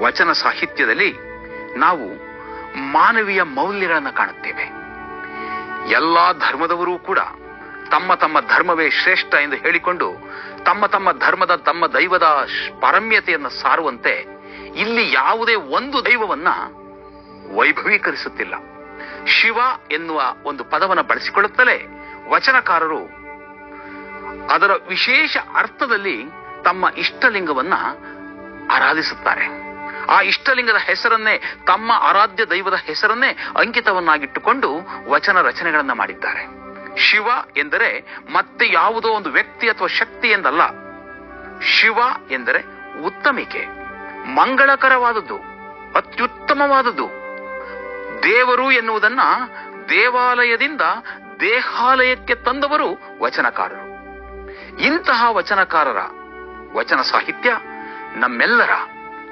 ವಚನ ಸಾಹಿತ್ಯದಲ್ಲಿ ನಾವು ಮಾನವೀಯ ಮೌಲ್ಯಗಳನ್ನು ಕಾಣುತ್ತೇವೆ. ಎಲ್ಲ ಧರ್ಮದವರೂ ಕೂಡ ತಮ್ಮ ತಮ್ಮ ಧರ್ಮವೇ ಶ್ರೇಷ್ಠ ಎಂದು ಹೇಳಿಕೊಂಡು ತಮ್ಮ ತಮ್ಮ ಧರ್ಮದ ತಮ್ಮ ದೈವದ ಪರಮ್ಯತೆಯನ್ನು ಸಾರುವಂತೆ ಇಲ್ಲಿ ಯಾವುದೇ ಒಂದು ದೈವವನ್ನ ವೈಭವೀಕರಿಸುತ್ತಿಲ್ಲ. ಶಿವ ಎನ್ನುವ ಒಂದು ಪದವನ್ನು ಬಳಸಿಕೊಳ್ಳುತ್ತಲೇ ವಚನಕಾರರು ಅದರ ವಿಶೇಷ ಅರ್ಥದಲ್ಲಿ ತಮ್ಮ ಇಷ್ಟಲಿಂಗವನ್ನ ಆರಾಧಿಸುತ್ತಾರೆ. ಆ ಇಷ್ಟಲಿಂಗದ ಹೆಸರನ್ನೇ, ತಮ್ಮ ಆರಾಧ್ಯ ದೈವದ ಹೆಸರನ್ನೇ ಅಂಕಿತವನ್ನಾಗಿಟ್ಟುಕೊಂಡು ವಚನ ರಚನೆಗಳನ್ನ ಮಾಡಿದ್ದಾರೆ. ಶಿವ ಎಂದರೆ ಮತ್ತೆ ಯಾವುದೋ ಒಂದು ವ್ಯಕ್ತಿ ಅಥವಾ ಶಕ್ತಿ ಎಂದಲ್ಲ. ಶಿವ ಎಂದರೆ ಉತ್ತಮಿಕೆ, ಮಂಗಳಕರವಾದದ್ದು, ಅತ್ಯುತ್ತಮವಾದದ್ದು. ದೇವರು ಎನ್ನುವುದನ್ನ ದೇವಾಲಯದಿಂದ ದೇಹಾಲಯಕ್ಕೆ ತಂದವರು ವಚನಕಾರರು. ಇಂತಹ ವಚನಕಾರರ ವಚನ ಸಾಹಿತ್ಯ ನಮ್ಮೆಲ್ಲರ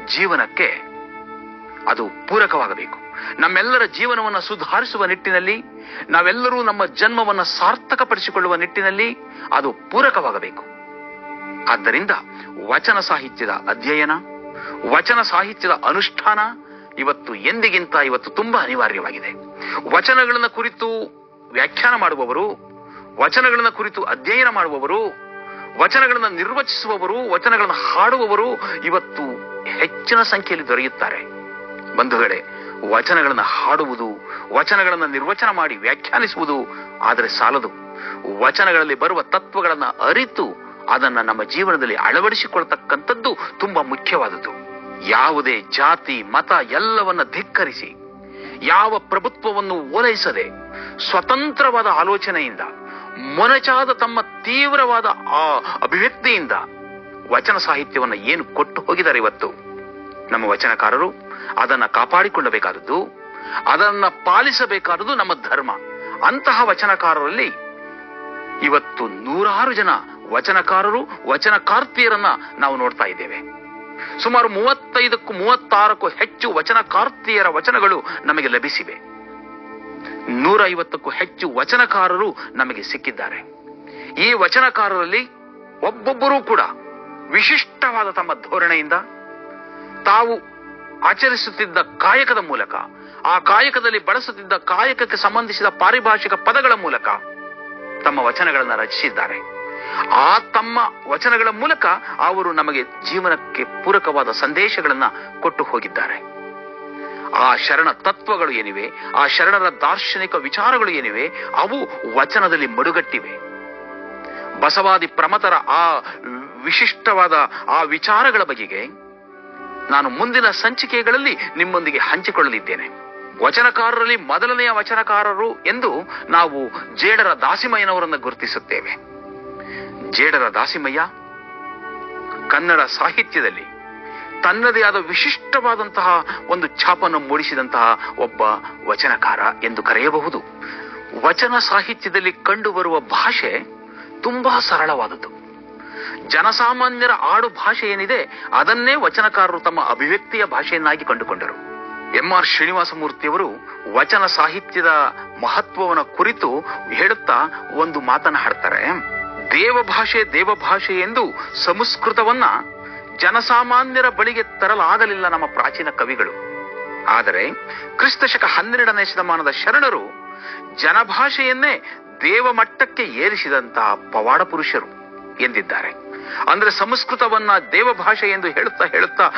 ಜೀವನಕ್ಕೆ ಅದು ಪೂರಕವಾಗಬೇಕು. ನಮ್ಮೆಲ್ಲರ ಜೀವನವನ್ನು ಸುಧಾರಿಸುವ ನಿಟ್ಟಿನಲ್ಲಿ, ನಾವೆಲ್ಲರೂ ನಮ್ಮ ಜನ್ಮವನ್ನು ಸಾರ್ಥಕಪಡಿಸಿಕೊಳ್ಳುವ ನಿಟ್ಟಿನಲ್ಲಿ ಅದು ಪೂರಕವಾಗಬೇಕು. ಆದ್ದರಿಂದ ವಚನ ಸಾಹಿತ್ಯದ ಅಧ್ಯಯನ, ವಚನ ಸಾಹಿತ್ಯದ ಅನುಷ್ಠಾನ ಇವತ್ತು ಎಂದಿಗಿಂತ ಇವತ್ತು ತುಂಬಾ ಅನಿವಾರ್ಯವಾಗಿದೆ. ವಚನಗಳನ್ನ ಕುರಿತು ವ್ಯಾಖ್ಯಾನ ಮಾಡುವವರು, ವಚನಗಳನ್ನು ಕುರಿತು ಅಧ್ಯಯನ ಮಾಡುವವರು ವಚನಗಳನ್ನು ನಿರ್ವಚಿಸುವವರು, ವಚನಗಳನ್ನು ಹಾಡುವವರು ಇವತ್ತು ಹೆಚ್ಚಿನ ಸಂಖ್ಯೆಯಲ್ಲಿ ದೊರೆಯುತ್ತಾರೆ. ಬಂಧುಗಳೇ, ವಚನಗಳನ್ನು ಹಾಡುವುದು, ವಚನಗಳನ್ನು ನಿರ್ವಚನ ಮಾಡಿ ವ್ಯಾಖ್ಯಾನಿಸುವುದು ಆದರೆ ಸಾಲದು. ವಚನಗಳಲ್ಲಿ ಬರುವ ತತ್ವಗಳನ್ನು ಅರಿತು ಅದನ್ನು ನಮ್ಮ ಜೀವನದಲ್ಲಿ ಅಳವಡಿಸಿಕೊಳ್ತಕ್ಕಂಥದ್ದು ತುಂಬಾ ಮುಖ್ಯವಾದದ್ದು. ಯಾವುದೇ ಜಾತಿ, ಮತ ಎಲ್ಲವನ್ನ ಧಿಕ್ಕರಿಸಿ, ಯಾವ ಪ್ರಭುತ್ವವನ್ನು ಓಲೈಸದೆ ಸ್ವತಂತ್ರವಾದ ಆಲೋಚನೆಯಿಂದ ಮೊನಚಾದ ತಮ್ಮ ತೀವ್ರವಾದ ಆ ಅಭಿವ್ಯಕ್ತಿಯಿಂದ ವಚನ ಸಾಹಿತ್ಯವನ್ನು ಏನು ಕೊಟ್ಟು ಹೋಗಿದ್ದಾರೆ ಇವತ್ತು? ನಮ್ಮ ವಚನಕಾರರು ಅದನ್ನ ಕಾಪಾಡಿಕೊಳ್ಳಬೇಕಾದದ್ದು, ಅದನ್ನ ಪಾಲಿಸಬೇಕಾದದ್ದು ನಮ್ಮ ಧರ್ಮ. ಅಂತಹ ವಚನಕಾರರಲ್ಲಿ ಇವತ್ತು ನೂರಾರು ಜನ ವಚನಕಾರರು, ವಚನಕಾರ್ತಿಯರನ್ನ ನಾವು ನೋಡ್ತಾ ಇದ್ದೇವೆ. ಸುಮಾರು ಮೂವತ್ತೈದಕ್ಕೂ ಮೂವತ್ತಾರಕ್ಕೂ ಹೆಚ್ಚು ವಚನಕಾರ್ತಿಯರ ವಚನಗಳು ನಮಗೆ ಲಭಿಸಿವೆ. ನೂರ ಐವತ್ತಕ್ಕೂ ಹೆಚ್ಚು ವಚನಕಾರರು ನಮಗೆ ಸಿಕ್ಕಿದ್ದಾರೆ. ಈ ವಚನಕಾರರಲ್ಲಿ ಒಬ್ಬೊಬ್ಬರೂ ಕೂಡ ವಿಶಿಷ್ಟವಾದ ತಮ್ಮ ಧೋರಣೆಯಿಂದ ತಾವು ಆಚರಿಸುತ್ತಿದ್ದ ಕಾಯಕದ ಮೂಲಕ, ಆ ಕಾಯಕದಲ್ಲಿ ಬಳಸುತ್ತಿದ್ದ ಕಾಯಕಕ್ಕೆ ಸಂಬಂಧಿಸಿದ ಪಾರಿಭಾಷಿಕ ಪದಗಳ ಮೂಲಕ ತಮ್ಮ ವಚನಗಳನ್ನು ರಚಿಸಿದ್ದಾರೆ. ಆ ತಮ್ಮ ವಚನಗಳ ಮೂಲಕ ಅವರು ನಮಗೆ ಜೀವನಕ್ಕೆ ಪೂರಕವಾದ ಸಂದೇಶಗಳನ್ನ ಕೊಟ್ಟು ಹೋಗಿದ್ದಾರೆ. ಆ ಶರಣ ತತ್ವಗಳು ಏನಿವೆ, ಆ ಶರಣರ ದಾರ್ಶನಿಕ ವಿಚಾರಗಳು ಏನಿವೆ, ಅವು ವಚನದಲ್ಲಿ ಮಡುಗಟ್ಟಿವೆ. ಬಸವಾದಿ ಪ್ರಮತರ ಆ ವಿಶಿಷ್ಟವಾದ ಆ ವಿಚಾರಗಳ ಬಗೆಗೆ ನಾನು ಮುಂದಿನ ಸಂಚಿಕೆಗಳಲ್ಲಿ ನಿಮ್ಮೊಂದಿಗೆ ಹಂಚಿಕೊಳ್ಳಲಿದ್ದೇನೆ. ವಚನಕಾರರಲ್ಲಿ ಮೊದಲನೆಯ ವಚನಕಾರರು ಎಂದು ನಾವು ಜೇಡರ ದಾಸಿಮಯ್ಯನವರನ್ನು ಗುರುತಿಸುತ್ತೇವೆ. ಜೇಡರ ದಾಸಿಮಯ್ಯ ಕನ್ನಡ ಸಾಹಿತ್ಯದಲ್ಲಿ ತನ್ನದೇ ಆದ ವಿಶಿಷ್ಟವಾದಂತಹ ಒಂದು ಛಾಪನ್ನು ಮೂಡಿಸಿದಂತಹ ಒಬ್ಬ ವಚನಕಾರ ಎಂದು ಕರೆಯಬಹುದು. ವಚನ ಸಾಹಿತ್ಯದಲ್ಲಿ ಕಂಡುಬರುವ ಭಾಷೆ ತುಂಬಾ ಸರಳವಾದದ್ದು. ಜನಸಾಮಾನ್ಯರ ಆಡು ಭಾಷೆ ಏನಿದೆ, ಅದನ್ನೇ ವಚನಕಾರರು ತಮ್ಮ ಅಭಿವ್ಯಕ್ತಿಯ ಭಾಷೆಯನ್ನಾಗಿ ಕಂಡುಕೊಂಡರು. ಎಂ ಆರ್ ಶ್ರೀನಿವಾಸಮೂರ್ತಿಯವರು ವಚನ ಸಾಹಿತ್ಯದ ಮಹತ್ವವನ್ನು ಕುರಿತು ಹೇಳುತ್ತಾ ಒಂದು ಮಾತನ್ನ ಹಾಡ್ತಾರೆ ದೇವಭಾಷೆ ದೇವಭಾಷೆ ಎಂದು ಸಂಸ್ಕೃತವನ್ನ ಜನಸಾಮಾನ್ಯರ ಬಳಿಗೆ ತರಲಾಗಲಿಲ್ಲ ನಮ್ಮ ಪ್ರಾಚೀನ ಕವಿಗಳು. ಆದರೆ ಕ್ರಿಸ್ತಶಕ ಹನ್ನೆರಡನೇ ಶತಮಾನದ ಶರಣರು ಜನಭಾಷೆಯನ್ನೇ ದೇವಮಟ್ಟಕ್ಕೆ ಏರಿಸಿದಂತಹ ಪವಾಡ ಪುರುಷರು ಎಂದಿದ್ದಾರೆ. ಅಂದ್ರೆ ಸಂಸ್ಕೃತವನ್ನ ದೇವಭಾಷೆ ಎಂದು ಹೇಳುತ್ತಾ ಹೇಳುತ್ತಾ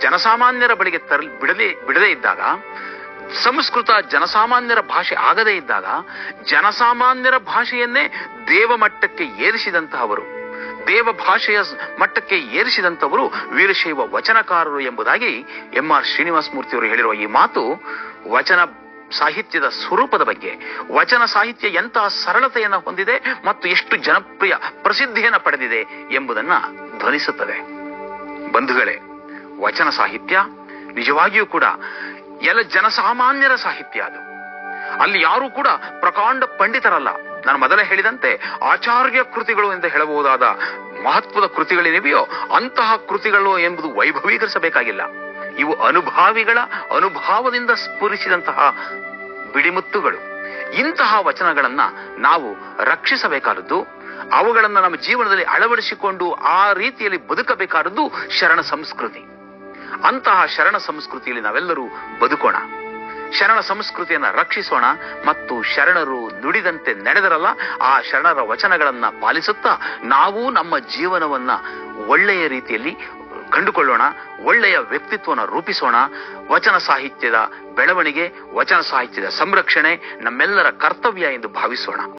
ಜನಸಾಮಾನ್ಯರ ಬಳಿಗೆ ತರಲಿ ಬಿಡದೆ, ಬಿಡದೇ ಇದ್ದಾಗ, ಸಂಸ್ಕೃತ ಜನಸಾಮಾನ್ಯರ ಭಾಷೆ ಆಗದೇ ಇದ್ದಾಗ, ಜನಸಾಮಾನ್ಯರ ಭಾಷೆಯನ್ನೇ ದೇವಮಟ್ಟಕ್ಕೆ ಏರಿಸಿದಂತಹವರು ದೇವ ಭಾಷೆಯ ಮಟ್ಟಕ್ಕೆ ಏರಿಸಿದಂತವರು ವೀರಶೈವ ವಚನಕಾರರು ಎಂಬುದಾಗಿ ಎಂ ಆರ್ ಶ್ರೀನಿವಾಸ ಮೂರ್ತಿಯವರು ಹೇಳಿರುವ ಈ ಮಾತು ವಚನ ಸಾಹಿತ್ಯದ ಸ್ವರೂಪದ ಬಗ್ಗೆ. ವಚನ ಸಾಹಿತ್ಯ ಎಂತಹ ಸರಳತೆಯನ್ನು ಹೊಂದಿದೆ ಮತ್ತು ಎಷ್ಟು ಜನಪ್ರಿಯ ಪ್ರಸಿದ್ಧಿಯನ್ನು ಪಡೆದಿದೆ ಎಂಬುದನ್ನ ಧ್ವನಿಸುತ್ತದೆ. ಬಂಧುಗಳೇ, ವಚನ ಸಾಹಿತ್ಯ ನಿಜವಾಗಿಯೂ ಕೂಡ ಎಲ್ಲ ಜನಸಾಮಾನ್ಯರ ಸಾಹಿತ್ಯ ಅದು. ಅಲ್ಲಿ ಯಾರು ಕೂಡ ಪ್ರಕಾಂಡ ಪಂಡಿತರಲ್ಲ. ನಾನು ಮೊದಲೇ ಹೇಳಿದಂತೆ ಆಚಾರ್ಯ ಕೃತಿಗಳು ಎಂದು ಹೇಳಬಹುದಾದ ಮಹತ್ವದ ಕೃತಿಗಳೇನಿವೆಯೋ ಅಂತಹ ಕೃತಿಗಳು ಎಂಬುದು ವೈಭವೀಕರಿಸಬೇಕಾಗಿಲ್ಲ. ಇವು ಅನುಭಾವಿಗಳ ಅನುಭಾವದಿಂದ ಸ್ಫುರಿಸಿದಂತಹ ಬಿಡಿಮುತ್ತುಗಳು ಇಂತಹ ವಚನಗಳನ್ನ ನಾವು ರಕ್ಷಿಸಬೇಕಾದದ್ದು, ಅವುಗಳನ್ನ ನಮ್ಮ ಜೀವನದಲ್ಲಿ ಅಳವಡಿಸಿಕೊಂಡು ಆ ರೀತಿಯಲ್ಲಿ ಬದುಕಬೇಕಾದದ್ದು ಶರಣ ಸಂಸ್ಕೃತಿ. ಅಂತಹ ಶರಣ ಸಂಸ್ಕೃತಿಯಲ್ಲಿ ನಾವೆಲ್ಲರೂ ಬದುಕೋಣ. ಶರಣ ಸಂಸ್ಕೃತಿಯನ್ನ ರಕ್ಷಿಸೋಣ ಮತ್ತು ಶರಣರು ನುಡಿದಂತೆ ನಡೆದರಲ್ಲ, ಆ ಶರಣರ ವಚನಗಳನ್ನ ಪಾಲಿಸುತ್ತಾ ನಾವು ನಮ್ಮ ಜೀವನವನ್ನ ಒಳ್ಳೆಯ ರೀತಿಯಲ್ಲಿ ಕಂಡುಕೊಳ್ಳೋಣ, ಒಳ್ಳೆಯ ವ್ಯಕ್ತಿತ್ವನ ರೂಪಿಸೋಣ. ವಚನ ಸಾಹಿತ್ಯದ ಬೆಳವಣಿಗೆ, ವಚನ ಸಾಹಿತ್ಯದ ಸಂರಕ್ಷಣೆ ನಮ್ಮೆಲ್ಲರ ಕರ್ತವ್ಯ ಎಂದು ಭಾವಿಸೋಣ.